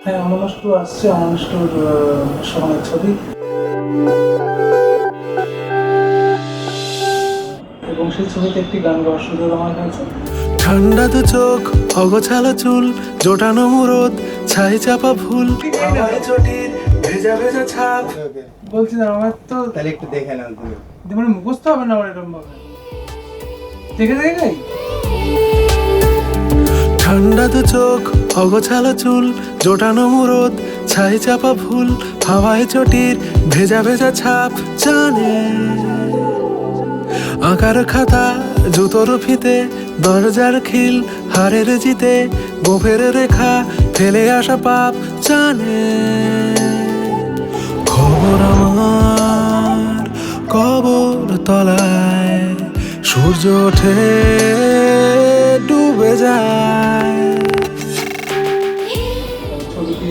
আসছে অমানুষ্টর সমানের ছবি। এবং সেই ছবিতে একটি গান গাওয়ার সুযোগ আমার হয়েছে ঠান্ডা দু চোখ অগোছালো চুল জোটানো মুরদ ছাই চাপা ফুল চটির ভেজা ভেজা ছাপ। বলছি না আমার তো তাহলে একটু দেখে নাও তুমি। মানে মুখস্থ হবে না আমার এরকম ভাবে দেখে দেখে গাই? ঠান্ডা দু চোখ, অগোছালো চুল, জোটানো মুরদ, ছাই চাপা ফুল, হাওয়ায় চটির, ভেজা ভেজা ছাপ জানে আঁকার খাতা, জুতোর ফিতে, দরজার খিল, হারের জিতে, গোফের রেখা, ফেলে আসা পাপ জানে খবর আমার কবর তলায়, সূর্য ওঠে। ডুবে যায়। ছবিটি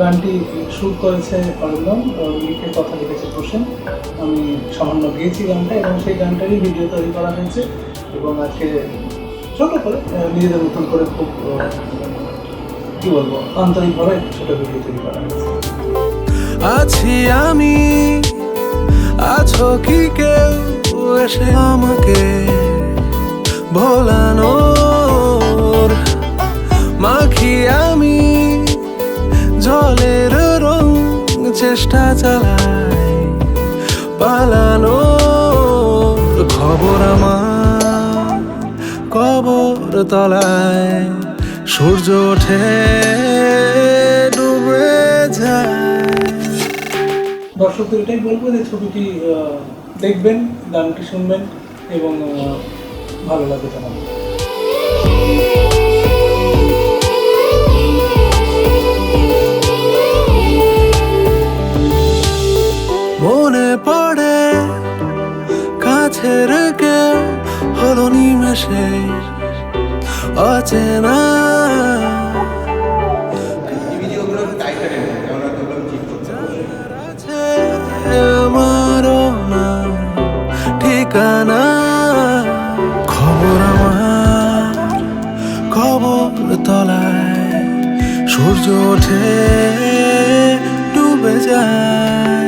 গানটি শুট করেছে অরিন্দম লিখে কথা লিখেছে প্রসেন। আমি সামান্য গিয়েছি গানটা এবং সেই গানটারই ভিডিও তৈরি করা হয়েছে এবং আজকে ছোট করে নিজেদের মতন করে খুব কি বলব আন্তরিকভাবে ছোট ভিডিও তৈরি করা হয়েছে। আছি আমি আছো কি কেউ? এসে আমাকে ভোলানোর চেষ্টা চালাই পালানোর খবর আমার কবর তলায়। সূর্য ওঠে, ডুবে যায়। দর্শকদের এটাই বলব যে ছবিটি দেখবেন, গানটি শুনবেন এবং ভালো লাগবে জানাবেন। ছেড়ে কেউ হলো নিমেষে অচেনা। আমারও না ঠিকানা। খবর খবর তলায় সূর্য ওঠে ডুবে যায়।